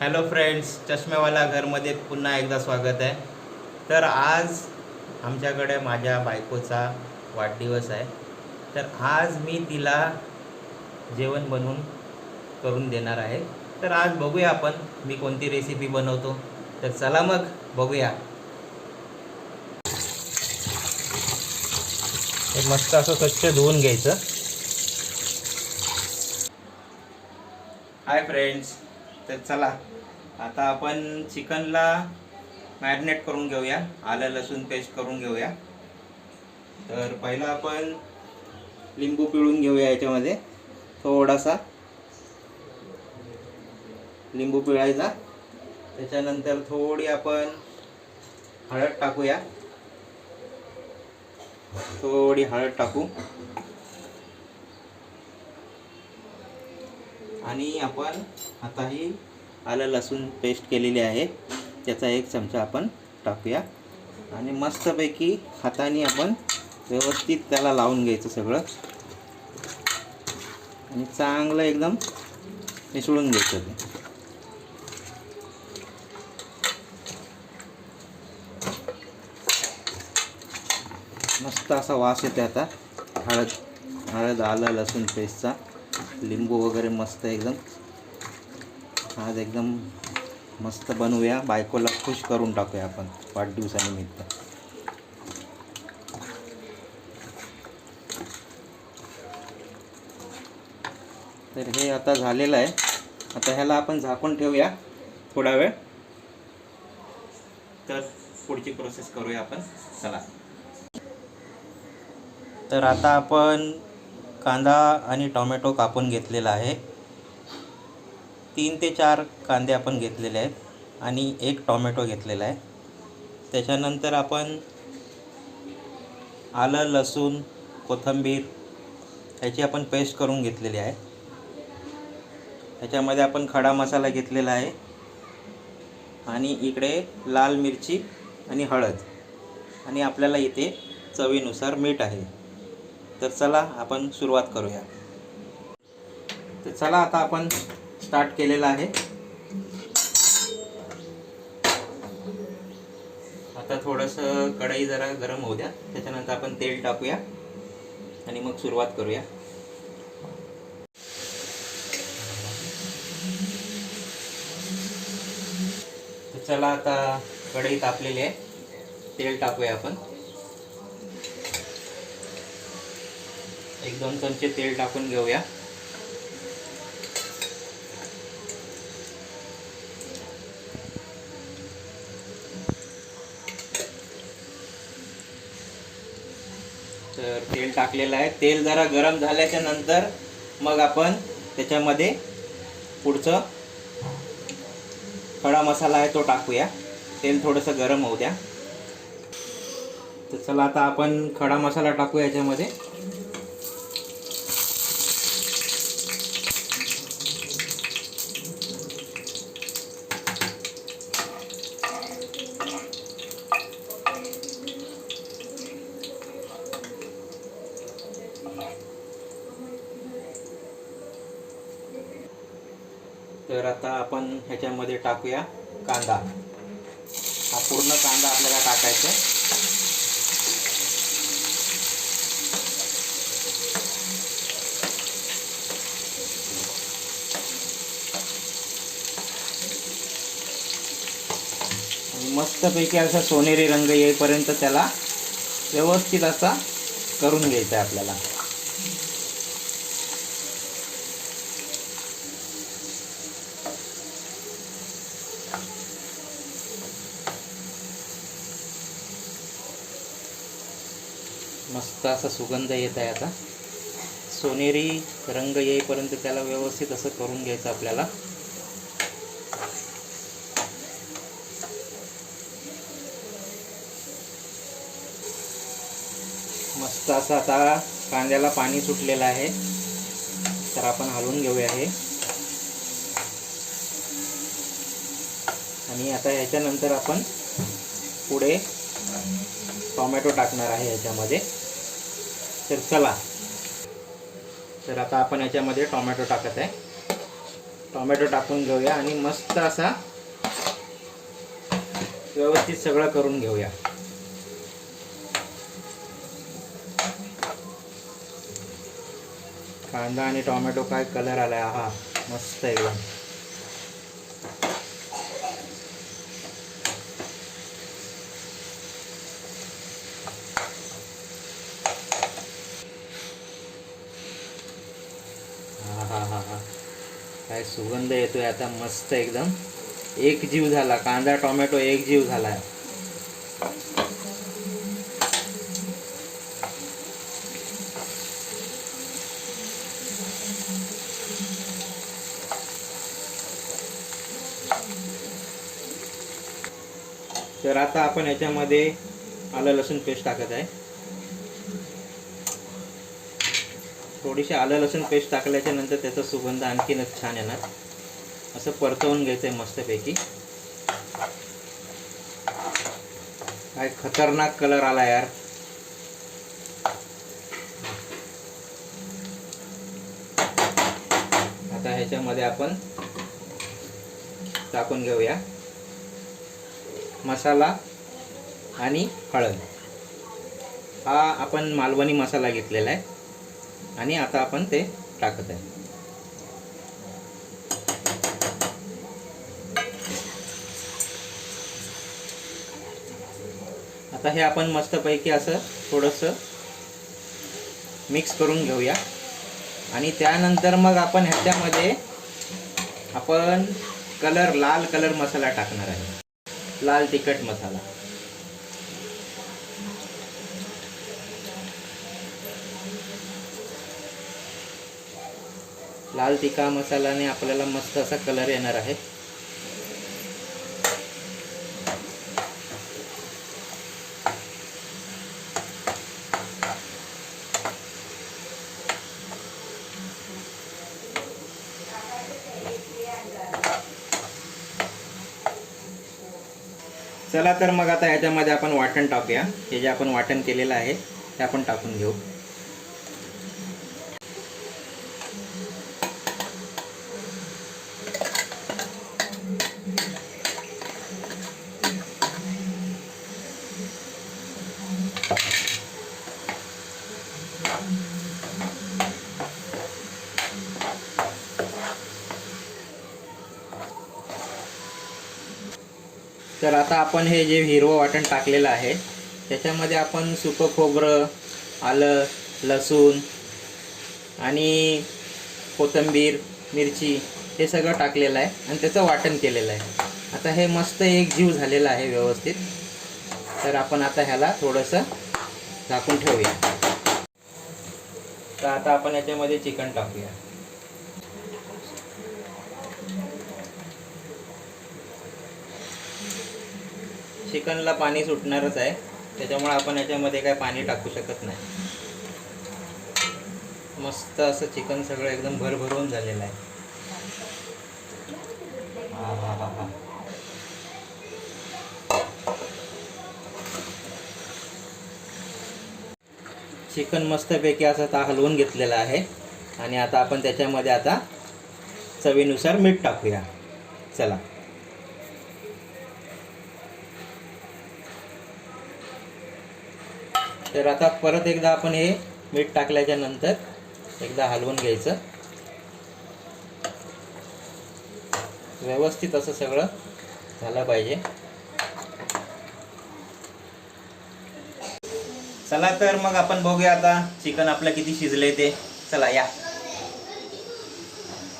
Hello friends चष्म्यावाला घरमध्ये पुन्हा एकदा स्वागत आहे. तर आज आमच्याकडे माझ्या बायकोचा वाढदिवस आहे. तर आज मी तिला जेवण बनवून करून देणार आहे. तर आज बघूया आपण मी कोणती रेसिपी बनवतो. तर चला मग बघूया. हे मस्त असं स्वच्छ धुवून घ्यायचं. हाय फ्रेंड्स तर चला आता आपण चिकनला मॅरिनेट करून घेऊया. आलं लसूण पेस्ट करून घेऊया. तर पहिला आपण लिंबू पिळून घेऊया याच्यामध्ये. थोडासा लिंबू पिळायचा. त्याच्यानंतर थोडी आपण हळद टाकूया. थोडी हळद टाकू. आणि आपण आता ही आलं लसूण पेस्ट केलेली आहे. त्याचा एक चमचा आपण टाकूया. आणि मस्तपैकी हाताने आपण व्यवस्थित त्याला लावून घ्यायचं सगळं. आणि चांगलं एकदम मिसळून घ्यायचं ते. मस्त असा वास येते आता. हळद हळद आलं लसूण पेस्टचा लिंबू वगैरे मस्त एकदम. आज एकदम मस्त बनवूया. बायकोला खुश करून टाकूया आपण वाढदिवसानिमित्त. तर हे आता झालेलं आहे. आता ह्याला आपण झाकून ठेवूया थोडा वेळ. तर पुढची प्रोसेस करूया आपण. चला. तर आता आपण कांदा आणि टोमॅटो कापून घेतलेला आहे. तीन ते चार कांदे आपण घेतलेले आहेत आणि एक टॉमॅटो घेतलेला आहे. त्याच्यानंतर आपण आलं लसूण कोथिंबीर ह्याची आपण पेस्ट करून घेतलेली आहे. त्याच्यामध्ये आपण खडा मसाला घेतलेला आहे आणि इकडे लाल मिरची आणि हळद आणि आपल्याला इथे चवीनुसार मीठ आहे. तर चला आपण सुरुवात करूया. तर चला आता आपण स्टार्ट केलेला आहे. आता थोडंसं कढई जरा गरम होऊ द्या. त्याच्यानंतर आपण तेल टाकूया आणि मग सुरुवात करूया. तर चला आता कढई तापलेली आहे. तेल टाकूया आपण. एक दोन चमचे तेल टाकून घेऊया. तर तेल टाकलेलं आहे. तेल जरा गरम झाल्याच्यानंतर मग आपण त्याच्यामध्ये पुढचं खडा मसाला आहे तो टाकूया. तेल थोडंसं गरम होऊ द्या. तर चला आता आपण खडा मसाला टाकू याच्यामध्ये. तर आता आपण ह्याच्यामध्ये टाकूया कांदा. हा पूर्ण कांदा आपल्याला टाकायचा मस्तपैकी असा सोनेरी रंग येईपर्यंत त्याला व्यवस्थित असा करून घ्यायचा आहे आपल्याला. मस्त असा सुगंध येत आहे आता. सोनेरी रंग येईपर्यंत त्याला व्यवस्थित असं करून घ्यायचं आपल्याला. मस्त असं आता कांद्याला पाणी सुटलेलं आहे. तर आपण हलवून घेऊया हे. आणि आता ह्याच्यानंतर आपण पुढे टोमॅटो टाकणार आहे याच्यामध्ये. तर चला. तर आता आपण याच्यामध्ये टोमॅटो टाकत आहे. टोमॅटो टाकून घेऊया आणि मस्त असा व्यवस्थित सगळं करून घेऊया. कांदा आणि टोमॅटो काय कलर आलाय? हा मस्त एकदम हा हा हा हा काय सुगंध येतोय आता मस्त एकदम. एक जीव झाला. कांदा टोमॅटो एक जीव झालाय तर आता आपण याच्यामध्ये आलं लसूण पेस्ट टाकत आहे. थोडीशी आलं लसूण पेस्ट टाकल्याच्या नंतर त्याचा सुगंध आणखीनच छान येणार. असं परतवून घ्यायचं आहे मस्तपैकी. काय खतरनाक कलर आला यार. आता ह्याच्यामध्ये आपण टाकून घेऊया. मसाला आणि हळद. हा आपण मालवणी मसाला घेतलेला आहे. आणि आता आपण ते टाकत आहे. आता हे आपण मस्तपैकी असं थोडंसं मिक्स करून घेऊया. आणि त्यानंतर मग आपण ह्याच्यामध्ये आपण कलर लाल कलर मसाला टाकणार आहे. लाल तिखट मसाला. लाल तिखा मसाल्याने आपल्याला मस्त असा कलर येणार आहे. चला तर मग आता ह्याच्यामध्ये आपण वाटण टाकूया. हे जे आपण वाटण केलेलं आहे ते आपण टाकून घेऊ. तर आता आपण हे जे हिरवं वाटण टाकलेलं आहे त्याच्यामध्ये आपण सुकं खोबरं आलं लसूण आणि कोथिंबीर मिरची हे सगळं टाकलेलं आहे आणि त्याचं वाटण केलेलं आहे. आता हे मस्त एक जीव झालेला आहे व्यवस्थित. तर आपण आता ह्याला थोडंसं झाकून ठेवूया. तर आता आपण याच्यामध्ये चिकन टाकूया. चिकनला पाणी सुटणारच आहे. त्याच्यामुळे आपण याच्यामध्ये काय पाणी टाकू शकत नाही. मस्त असं चिकन सगळं एकदम भरभरून झालेलं आहे. हां हां हां हां. चिकन मस्तपैकी असं आता हलवून घेतलेलं आहे. आणि आता आपण त्याच्यामध्ये आता चवीनुसार मीठ टाकूया. चला. तर आता परत एकदा आपण हे मीठ टाकल्याच्या नंतर एकदा हलवून घ्यायचं. व्यवस्थित असं सगळं झालं पाहिजे. चला तर मग आपण बघूया आता चिकन आपलं किती शिजलंय ते. चला या.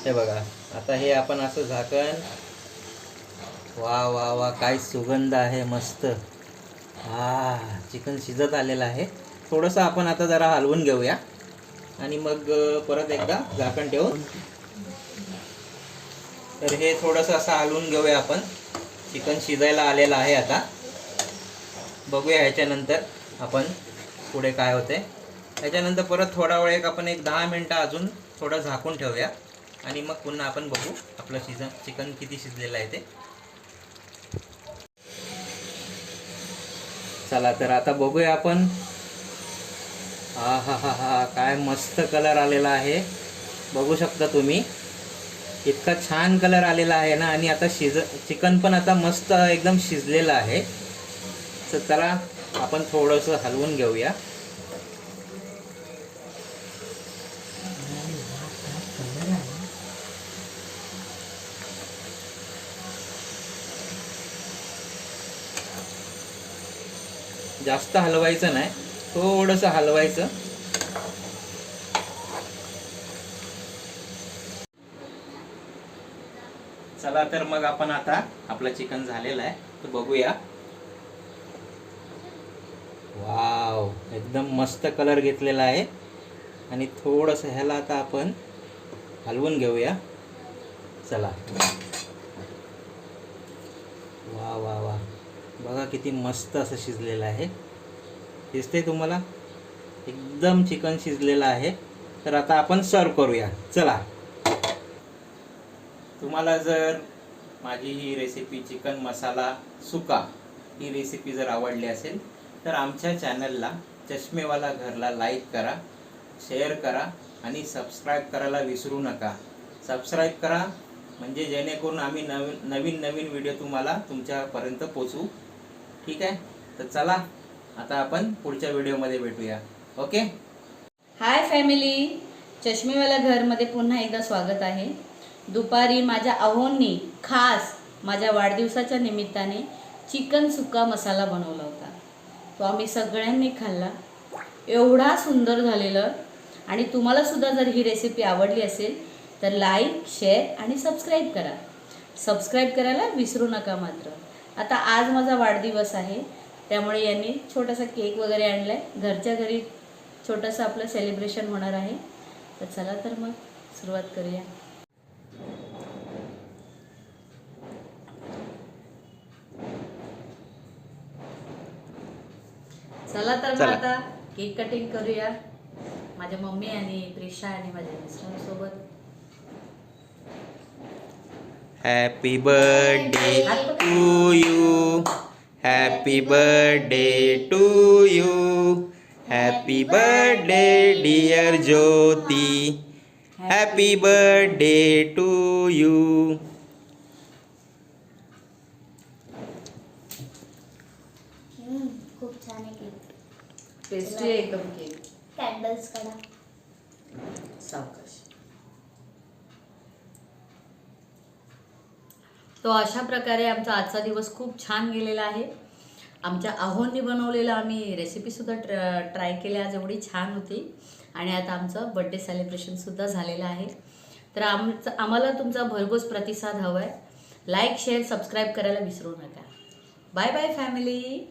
हे बघा आता हे आपण असं झाकण. वा वा वा काय सुगंध आहे मस्त. हा चिकन शिजत आलेलं आहे. थोडंसं आपण आता जरा हलवून घेऊया. आणि मग परत एकदा झाकण ठेवून. तर हे थोडंसं असं हलवून घेऊया आपण. चिकन शिजायला आलेलं आहे आता. बघूया ह्याच्यानंतर आपण पुढे काय होते ह्याच्यानंतर परत थोडा वेळ एक आपण एक दहा मिनटं अजून थोडं झाकून ठेवूया. आणि मग पुन्हा आपण बघू आपलं शिजन चिकन किती शिजलेलं आहे ते. चला तर आता बघूया आपण. हा हा हा हा काय मस्त कलर आलेला आहे. बघू शकता तुम्ही. इतका छान कलर आलेला आहे ना आणि आता शिज चिकन पण आता मस्त एकदम शिजलेलं आहे. तर चला आपण थोडंसं हलवून घेऊया. जास्त हलवायचं नाही थोडंसं हलवायचं. चला तर मग आपण आता आपलं चिकन झालेलं आहे तर बघूया. वाव एकदम मस्त कलर घेतलेला आहे. आणि थोडंसं ह्याला आता आपण हलवून घेऊया. चला. वा वा वा बघा किती मस्त असं शिजलेलं आहे. दिसते तुम्हाला? एकदम चिकन शिजलेलं आहे. तर आता आपण सर्व करूया. चला. तुम्हाला जर माझी ही रेसिपी चिकन मसाला सुका ही रेसिपी जर आवडली असेल तर आमच्या चॅनलला चष्मेवाला घरला लाईक करा शेअर करा आणि सबस्क्राईब करायला विसरू नका. सबस्क्राईब करा म्हणजे जेणेकरून आम्ही नवीन नवीन नवीन व्हिडिओ तुम्हाला तुमच्यापर्यंत पोचवू ठीक आहे? तर चला आता आपण पुढच्या व्हिडिओमध्ये भेटूया. ओके? हाय फॅमिली चष्मेवाला घरमध्ये पुन्हा एकदा स्वागत आहे. दुपारी माझ्या अहोंनी खास माझ्या वाढदिवसाच्या निमित्ताने चिकन सुक्का मसाला बनवला होता. तो आम्ही सगळ्यांनी खाल्ला. एवढा सुंदर झालेलं आणि तुम्हालासुद्धा जर ही रेसिपी आवडली असेल तर लाईक शेअर आणि सबस्क्राईब करा. सबस्क्राईब करायला विसरू नका मात्र. आता आज माझा वाढदिवस आहे. त्यामुळे यांनी छोटासा केक वगैरे आणला आहे घरच्या घरी छोटंसं आपलं सेलिब्रेशन होणार आहे. तर चला तर मग सुरुवात करूया. चला तर मग. आता केक कटिंग करूया. माझ्या मम्मी आणि प्रिशा आणि माझ्या मिस्टरांसोबत. Happy birthday to you happy birthday to you happy birthday dear Jyoti happy birthday to you खूप छान आहे केक टेस्टी एकदम केक कॅन्डल्स काढा. सावकाश. तो अशा प्रकारे आमचा आजचा दिवस खूप छान गेलेला आहे. आमच्या आहोंनी बनवलेलं आम्ही रेसिपीसुद्धा ट्र ट्राय केल्या आज एवढी छान होती. आणि आता आमचं बड्डे सेलिब्रेशनसुद्धा झालेलं आहे. तर आमचं आम्हाला तुमचा भरघोस प्रतिसाद हवा आहे लाईक शेअर सबस्क्राईब करायला विसरू नका. Bye bye family